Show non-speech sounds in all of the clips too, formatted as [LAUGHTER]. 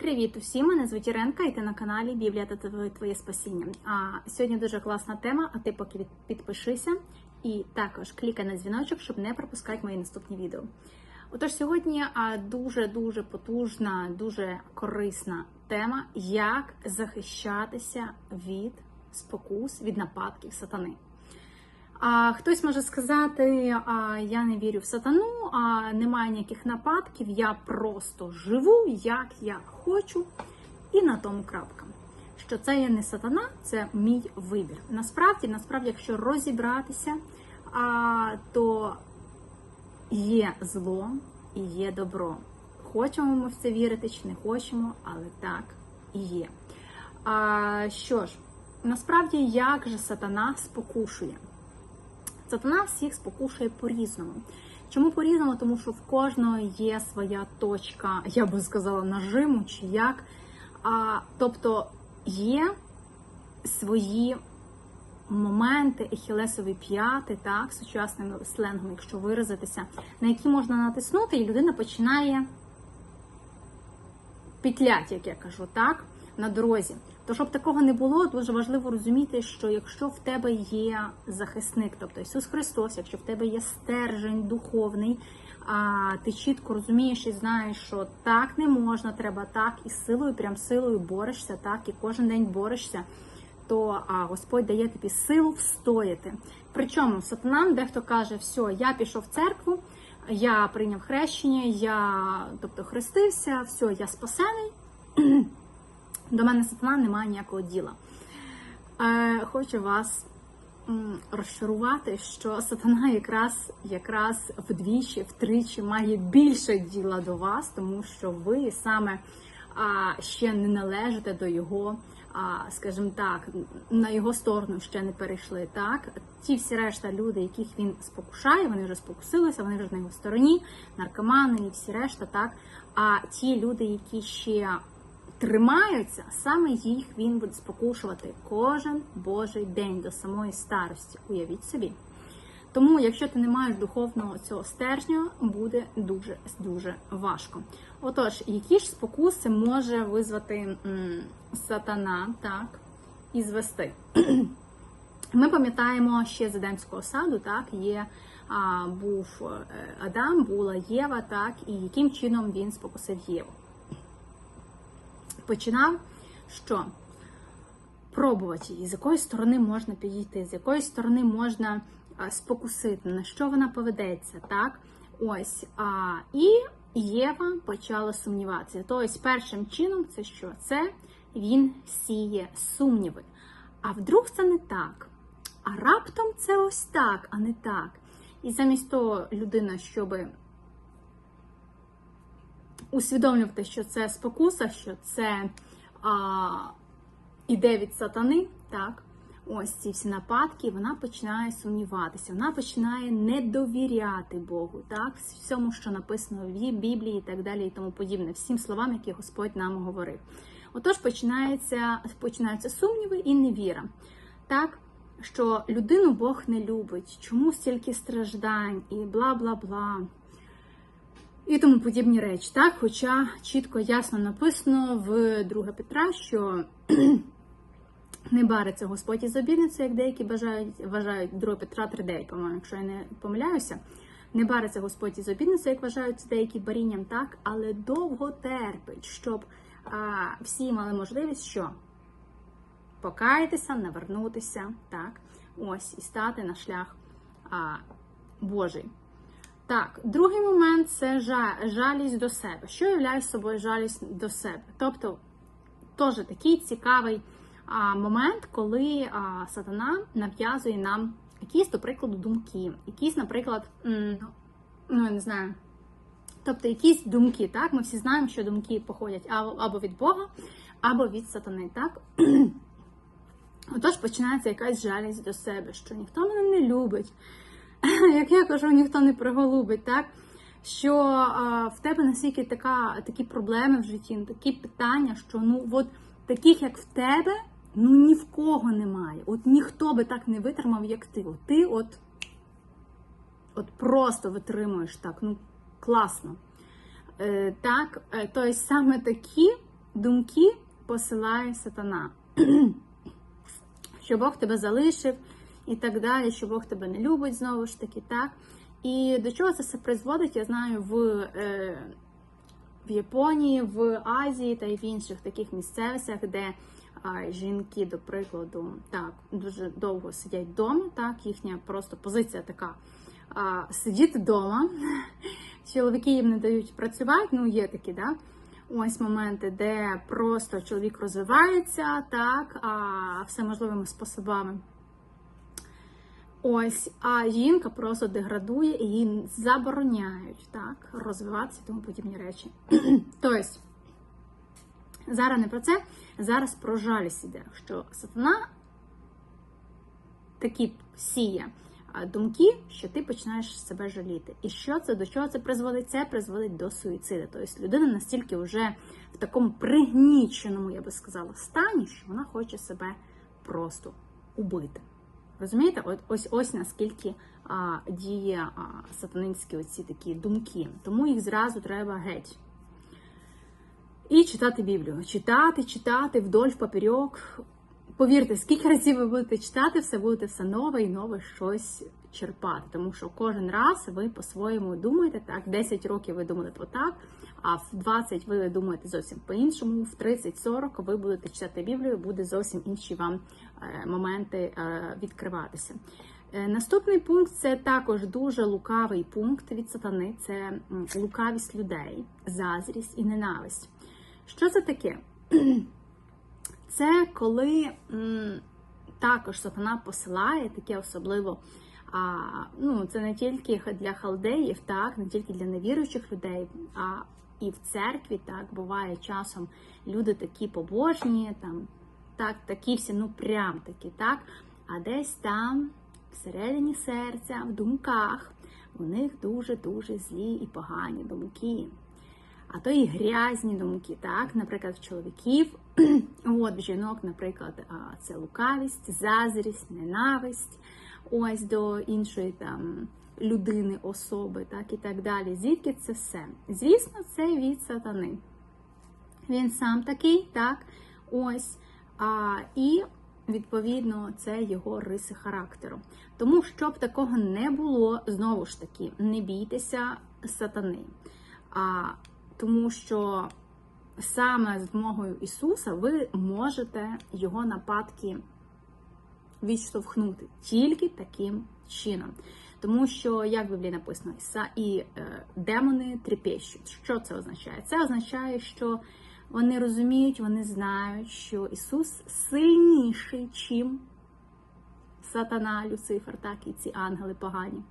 Привіт усім! Мене звуть Іренка, і ти на каналі Біблія та Твоє- спасіння. А сьогодні дуже класна тема. А ти поки підпишися і також клікай на дзвіночок, щоб не пропускати мої наступні відео. Отож, сьогодні дуже дуже потужна, дуже корисна тема, як захищатися від спокус, від нападків сатани. А хтось може сказати, а, я не вірю в сатану, а немає ніяких нападків, я просто живу, як я хочу, і на тому крапка. Що це є не сатана, це мій вибір. Насправді, насправді, якщо розібратися, а, то є зло і є добро. Хочемо ми в це вірити чи не хочемо, але так і є. А, що ж, насправді, як же сатана спокушує? Сатана всіх спокушує по-різному. Чому по-різному? Тому що в кожного є своя точка, я би сказала, нажиму чи як. А, тобто є свої моменти, ехілесові п'яти, так, сучасним сленгом, якщо виразитися, на які можна натиснути, і людина починає петлять, як я кажу, так, на дорозі. То щоб такого не було, дуже важливо розуміти, що якщо в тебе є захисник, тобто Ісус Христос, якщо в тебе є стержень духовний, а ти чітко розумієш і знаєш, що так не можна, треба так, і силою, прям силою борешся, так, і кожен день борешся, то а, Господь дає тобі силу встояти. Причому сатанам дехто каже, все, я пішов в церкву, я прийняв хрещення, я тобто хрестився, все, я спасений. [CLEARS THROAT] До мене сатана немає ніякого діла. Е, хочу вас розчарувати, що сатана якраз якраз вдвічі, втричі має більше діла до вас, тому що ви саме а, ще не належите до його, а, скажімо так, на його сторону ще не перейшли. Так, ті всі решта люди, яких він спокушає, вони вже спокусилися, вони вже на його стороні, наркомани і всі решта, так. А ті люди, які ще тримаються, саме їх він буде спокушувати кожен божий день до самої старості. Уявіть собі. Тому, якщо ти не маєш духовного цього стержня, буде дуже дуже важко. Отож, які ж спокуси може визвати м, сатана, так, і звести? [CLEARS THROAT] Ми пам'ятаємо ще з Едемського саду, так, є а, був е, Адам, була Єва, так, і яким чином він спокусив Єву починав що? Пробувати її, з якої сторони можна підійти, з якої сторони можна спокусити, на що вона поведеться, так? Ось. А, І Єва почала сумніватися. Тобто, першим чином, це що? Це він сіє сумніви. А вдруг це не так? А раптом це ось так, а не так. І замість того людина, щоби усвідомлювати, що це спокуса, що це а, іде від сатани, так, ось ці всі нападки, вона починає сумніватися, вона починає не довіряти Богу, так, всьому, що написано в Біблії і так далі, і тому подібне, всім словам, які Господь нам говорив. Отож, починається, починаються сумніви і невіра. Так, що людину Бог не любить, чому стільки страждань і бла бла бла і тому подібні речі. Так, хоча чітко ясно написано в 2 Петра, що [CLEARS THROAT] не бариться Господь із обідницею, як деякі бажають, вважають 2 Петра 3,9, по-моєму, якщо я не помиляюся. Не бариться Господь із обідницею, як вважають деякі барінням, так, але довго терпить, щоб а, всі мали можливість що? Покаятися, навернутися, так, ось, і стати на шлях а, Божий. Так, другий момент це жалість до себе. Що являє собою жалість до себе? Тобто, теж такий цікавий а, момент, коли а, сатана нав'язує нам якісь, до прикладу, думки, якісь, наприклад, ну я не знаю. Тобто якісь думки, так? Ми всі знаємо, що думки походять або, від Бога, або від сатани, так? [CLEARS THROAT] Отож починається якась жалість до себе, що ніхто мене не любить, [LAUGHS] як я кажу, ніхто не приголубить, так? Що а, в тебе настільки така, такі проблеми в житті, ну, такі питання, що ну от таких, як в тебе, ну ні в кого немає. От ніхто би так не витримав, як ти. От ти от, от просто витримуєш так, ну класно. Е, так, е, тобто саме такі думки посилає сатана, [CLEARS THROAT] що Бог тебе залишив і так далі, що Бог тебе не любить знову ж таки, так? І до чого це все призводить, я знаю, в, е, в Японії, в Азії та й в інших таких місцевостях, де а, жінки, до прикладу, так, дуже довго сидять вдома, так, їхня просто позиція така а, сидіти вдома. [LAUGHS] Чоловіки їм не дають працювати, ну є такі, да? Ось моменти, де просто чоловік розвивається, так, а всеможливими способами. Ось, а жінка просто деградує і їй забороняють так, розвиватися тому подібні речі. [CLEARS THROAT] тобто, зараз не про це, зараз про жалість іде, що сатана такі сіє думки, що ти починаєш себе жаліти. І що це до чого це призводить? Це призводить до суїциду. Тобто людина настільки вже в такому пригніченому, я би сказала, стані, що вона хоче себе просто убити. Розумієте, От ось ось наскільки а, діє а, сатанинські оці такі думки. Тому їх зразу треба геть. І читати Біблію. Читати, читати вдоль в папірьок. Повірте, скільки разів ви будете читати, все будете все нове і нове щось черпати. Тому що кожен раз ви по-своєму думаєте так, 10 років ви думаєте отак, а в 20 ви думаєте зовсім по-іншому, в 30-40 ви будете читати Біблію, буде зовсім інші вам е, моменти е, відкриватися. Е, Наступний пункт це також дуже лукавий пункт від сатани. Це лукавість людей, зазрість і ненависть. Що це таке? [CLEARS THROAT] Це коли також сатана посилає таке особливо. А, ну, це не тільки для халдеїв, так, не тільки для невіруючих людей, а і в церкві так буває часом люди такі побожні, там так, такі всі, ну прям такі, так. А десь там, всередині серця, в думках, у них дуже-дуже злі і погані думки. А то і грязні думки, так, наприклад, в чоловіків, [CLEARS THROAT] от в жінок, наприклад, це лукавість, зазрість, ненависть, ось до іншої там людини, особи, так і так далі. Звідки це все? Звісно, це від сатани. Він сам такий, так, ось. А, і відповідно це його риси характеру. Тому щоб такого не було, знову ж таки, не бійтеся сатани. А, тому що саме з допомогою Ісуса ви можете його нападки відштовхнути тільки таким чином. Тому що, як в Біблії написано, «Іса і е, демони трепещуть. Що це означає? Це означає, що вони розуміють, вони знають, що Ісус сильніший, чим сатана, Люцифер, так і ці ангели погані,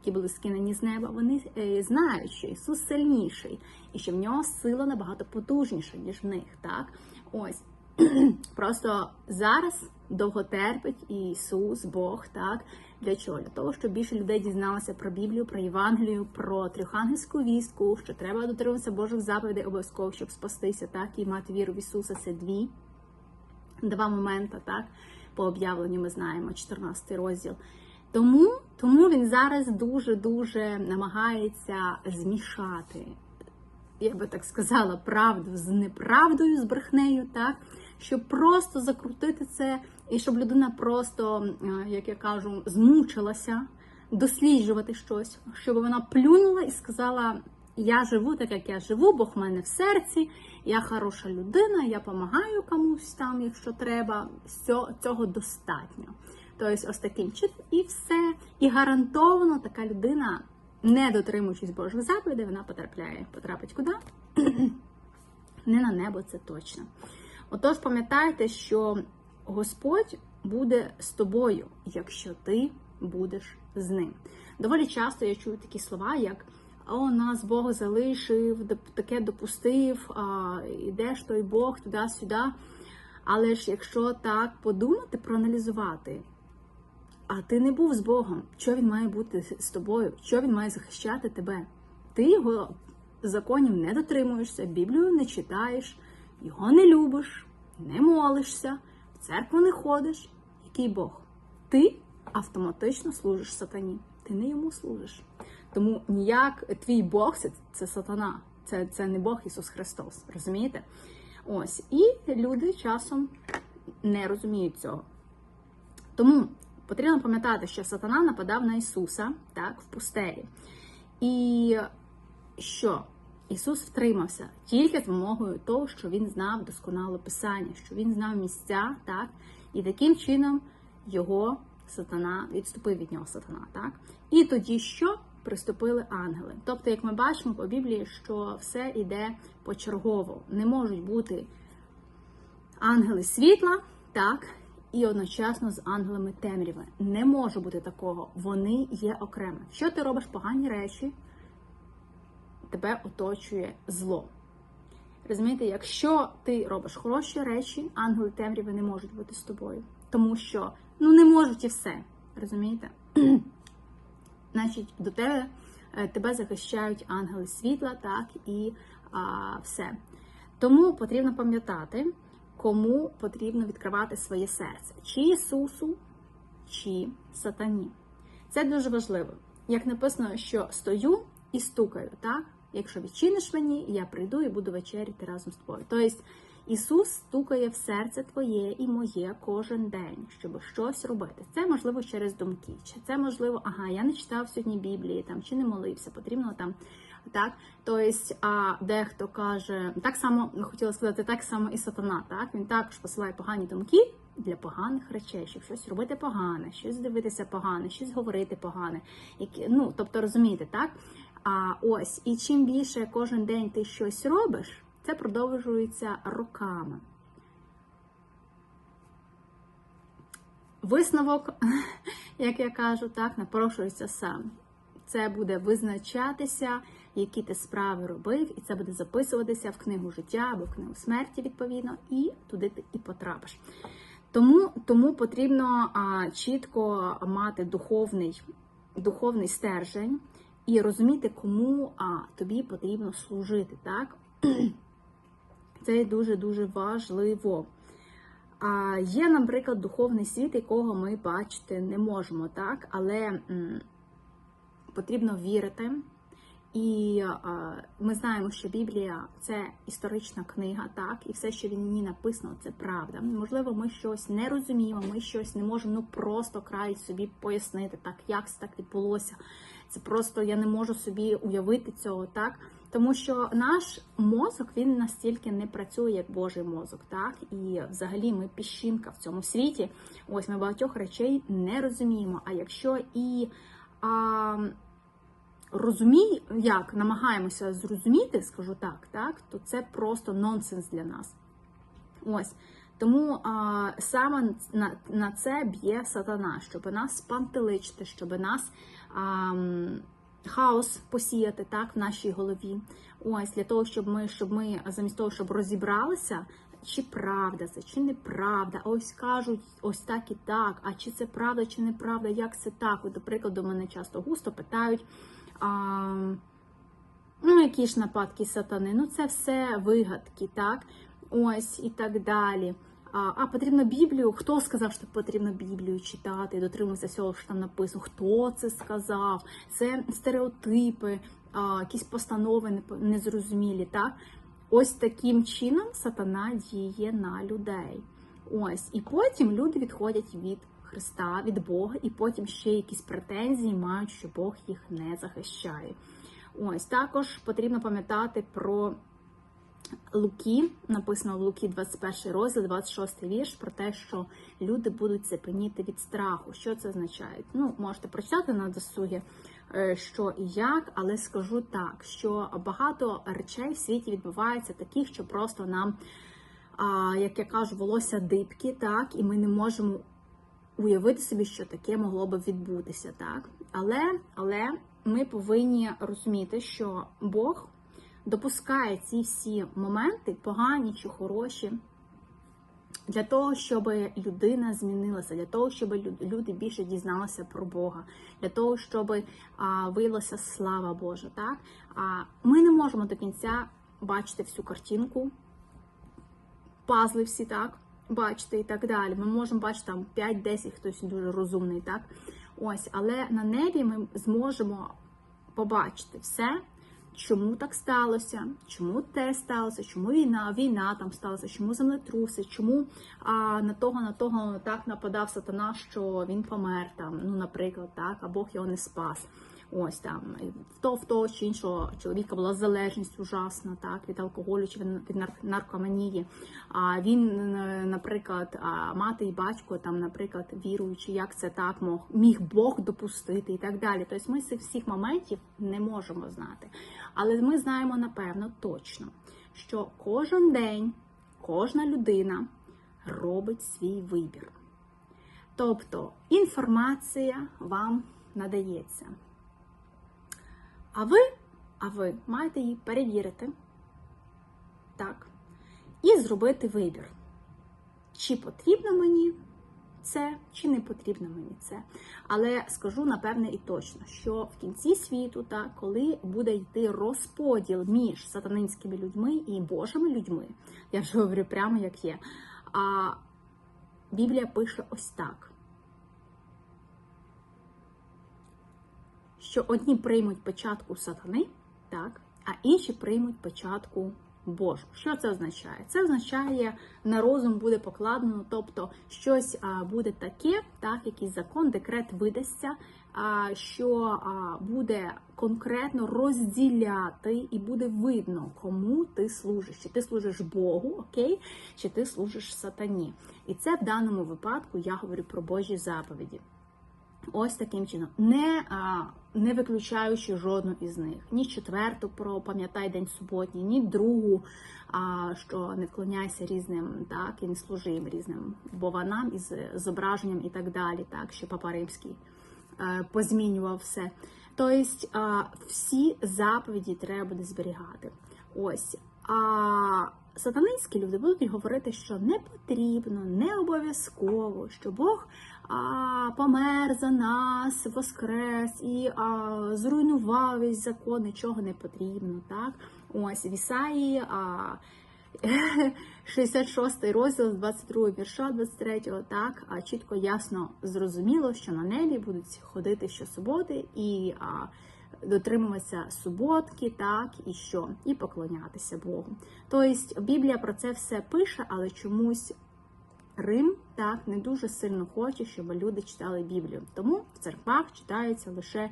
які були скинені з неба. Вони е, знають, що Ісус сильніший і що в нього сила набагато потужніша, ніж в них. Так, ось [CLEARS THROAT] просто зараз довго терпить Ісус, Бог, так. Для чого? Для того, щоб більше людей дізналося про Біблію, про Євангелію, про трьохангельську вістку, що треба дотримуватися Божих заповідей обов'язково, щоб спастися, так, і мати віру в Ісуса. Це дві два моменти, так, по об'явленню ми знаємо, 14 розділ. Тому, тому він зараз дуже-дуже намагається змішати, я би так сказала, правду з неправдою, з брехнею, так, щоб просто закрутити це, і щоб людина просто, е, як я кажу, змучилася досліджувати щось, щоб вона плюнула і сказала: Я живу так, як я живу, Бог в мене в серці, я хороша людина, я допомагаю комусь там, якщо треба. Цього, достатньо. Тобто, ось таким чином, і все. І гарантовано така людина, не дотримуючись Божих заповідей, вона потрапляє, потрапить куди? [CLEARS THROAT] Не на небо, це точно. Отож, пам'ятайте, що Господь буде з тобою, якщо ти будеш з ним. Доволі часто я чую такі слова, як о, нас Бог залишив, таке допустив, а, іде ж той Бог туди-сюди. Але ж якщо так подумати, проаналізувати, а ти не був з Богом, що він має бути з тобою, що він має захищати тебе? Ти його законів не дотримуєшся, Біблію не читаєш, його не любиш, не молишся, в церкву не ходиш. Який Бог? Ти автоматично служиш сатані. Ти не йому служиш. Тому ніяк твій Бог це, це сатана, це, це не Бог Ісус Христос. Розумієте? Ось, і люди часом не розуміють цього. Тому потрібно пам'ятати, що сатана нападав на Ісуса так, в пустелі. І що Ісус втримався тільки з вимогою того, що Він знав досконало Писання, що Він знав місця, так, і таким чином його сатана відступив від нього сатана. так. І тоді що? Приступили ангели. Тобто, як ми бачимо по Біблії, що все йде почергово. Не можуть бути ангели світла, так, і одночасно з ангелами темряви. Не може бути такого. Вони є окремо. Що ти робиш погані речі, тебе оточує зло. Розумієте, якщо ти робиш хороші речі, ангели темряви не можуть бути з тобою. Тому що ну не можуть і все. Розумієте? [CLEARS THROAT] Значить, до тебе е, тебе захищають ангели світла, так і а, все. Тому потрібно пам'ятати, кому потрібно відкривати своє серце: чи Ісусу, чи Сатані. Це дуже важливо. Як написано, що стою і стукаю, так? Якщо відчиниш мені, я прийду і буду вечеряти разом з тобою. Тобто Ісус стукає в серце твоє і моє кожен день, щоб щось робити. Це можливо через думки, чи це можливо, ага, я не читав сьогодні Біблії, там чи не молився, потрібно там. Так, тобто, а дехто каже, так само хотіла сказати, так само і сатана. Так він також посилає погані думки для поганих речей, щоб щось робити погане, щось дивитися погане, щось говорити погане. Які, ну тобто розумієте, так? А ось і чим більше кожен день ти щось робиш, це продовжується роками. Висновок, [LAUGHS] як я кажу, так, напрошується сам. Це буде визначатися, які ти справи робив, і це буде записуватися в книгу життя або в книгу смерті, відповідно, і туди ти і потрапиш. Тому тому потрібно а, чітко мати духовний, духовний стержень і розуміти, кому а, тобі потрібно служити. так? [CLEARS THROAT] Це дуже-дуже важливо. А, Є, наприклад, духовний світ, якого ми бачити не можемо, так? але м, потрібно вірити. І а, ми знаємо, що Біблія це історична книга, так, і все, що в ній написано, це правда. Можливо, ми щось не розуміємо, ми щось не можемо ну просто край собі пояснити, так, як це так відбулося. Це просто я не можу собі уявити цього, так. Тому що наш мозок він настільки не працює, як Божий мозок, так і взагалі ми піщинка в цьому світі. Ось ми багатьох речей не розуміємо. А якщо і а, розумій, як намагаємося зрозуміти, скажу так, так, то це просто нонсенс для нас. Ось. Тому а, саме на на це б'є сатана, щоб нас спантеличити, щоб нас хаос посіяти так в нашій голові. Ось для того, щоб ми, щоб ми замість того, щоб розібралися, чи правда це, чи неправда. Ось кажуть, ось так і так. А чи це правда, чи неправда, як це так? От, до прикладу, мене часто густо питають. А, Ну, які ж нападки сатани? Ну, це все вигадки, так? Ось і так далі. А потрібно Біблію. Хто сказав, що потрібно Біблію читати, дотримуватися всього, що там написано? Хто це сказав? Це стереотипи, якісь постанови незрозумілі. так? Ось таким чином сатана діє на людей. Ось, і потім люди відходять від Христа, від Бога, і потім ще якісь претензії мають, що Бог їх не захищає. Ось також потрібно пам'ятати про. Луки, написано в Луки 21 розділ, 26 вірш, про те, що люди будуть цепеніти від страху. Що це означає? Ну, можете прочитати на досугі, е, що і як, але скажу так, що багато речей в світі відбувається таких, що просто нам, як я кажу, волосся дибки, так, і ми не можемо уявити собі, що таке могло би відбутися. так. Але, Але ми повинні розуміти, що Бог допускає ці всі моменти, погані чи хороші, для того, щоб людина змінилася, для того, щоб люди більше дізналися про Бога, для того, щоб а, виявилася слава Божа. Так? А ми не можемо до кінця бачити всю картинку, пазли всі так. Бачити і так далі. Ми можемо бачити там 5-10, хтось дуже розумний, так? Ось, але на небі ми зможемо побачити все чому так сталося, чому те сталося, чому війна, війна там сталася, чому землетруси, чому а, на того, на того так нападав сатана, що він помер там, ну, наприклад, так, а Бог його не спас. Ось там в то в того чи іншого чоловіка була залежність ужасна, так від алкоголю чи від наркоманії. А він, наприклад, мати і батько, там, наприклад, віруючи, як це так мог міг Бог допустити і так далі. Тобто ми цих всіх моментів не можемо знати. Але ми знаємо напевно точно, що кожен день кожна людина робить свій вибір. Тобто інформація вам надається. А ви, а ви маєте її перевірити, так, і зробити вибір. Чи потрібно мені це, чи не потрібно мені це. Але скажу напевне і точно, що в кінці світу, так, коли буде йти розподіл між сатанинськими людьми і Божими людьми, я вже говорю прямо як є. А Біблія пише ось так. Що одні приймуть печатку сатани, так, а інші приймуть печатку Божу. Що це означає? Це означає, на розум буде покладено, тобто щось буде таке, так, якийсь закон, декрет видасться, що буде конкретно розділяти і буде видно, кому ти служиш. Чи ти служиш Богу, окей, чи ти служиш сатані. І це в даному випадку я говорю про Божі заповіді. Ось таким чином, не, а, не виключаючи жодну із них. Ні четверту про пам'ятай день суботній, ні другу, а, що не вклоняйся різним, так, і не служи їм різним бованам із зображенням і так далі, так, що Папа Римський е, позмінював все. Тобто а, всі заповіді треба буде зберігати. Ось. А сатанинські люди будуть говорити, що не потрібно, не обов'язково, що Бог а, помер за нас, воскрес і а, зруйнував весь закон, нічого не потрібно. Так? Ось в Ісаї а, [LAUGHS] 66 розділ, 22 вірша, 23, так, а чітко ясно зрозуміло, що на небі будуть ходити щосуботи і а, дотримуватися суботки, так, і що, і поклонятися Богу. Тобто Біблія про це все пише, але чомусь Рим так не дуже сильно хоче, щоб люди читали Біблію. Тому в церквах читаються лише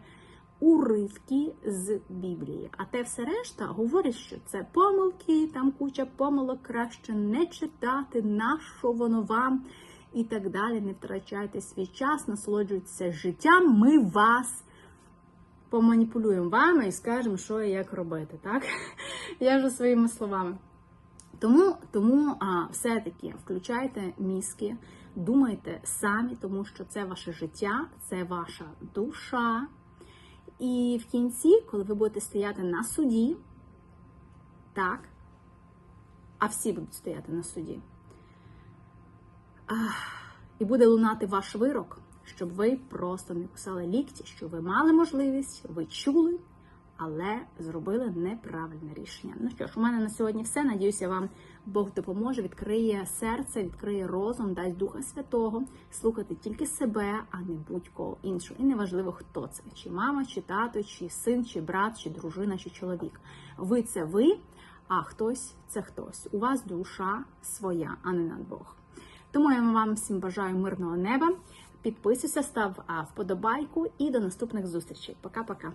уривки з Біблії. А те все решта говорить, що це помилки, там куча помилок, краще не читати, на що воно вам і так далі. Не втрачайте свій час, насолоджуйтеся життям. Ми вас поманіпулюємо вами і скажемо, що і як робити. Так? Я вже своїми словами. Тому, тому а, все-таки включайте мізки, думайте самі, тому що це ваше життя, це ваша душа. І в кінці, коли ви будете стояти на суді, так, а всі будуть стояти на суді, ах, і буде лунати ваш вирок, щоб ви просто не кусали лікті, що ви мали можливість, ви чули, але зробили неправильне рішення. Ну що ж, у мене на сьогодні все. Надіюся, вам Бог допоможе, відкриє серце, відкриє розум, дасть Духа Святого, слухати тільки себе, а не будь-кого іншого. І неважливо, хто це: чи мама, чи тато, чи син, чи брат, чи дружина, чи чоловік. Ви це ви, а хтось це хтось. У вас душа своя, а не над Бог. Тому я вам всім бажаю мирного неба. Підписуйся, став вподобайку і до наступних зустрічей. Пока-пока.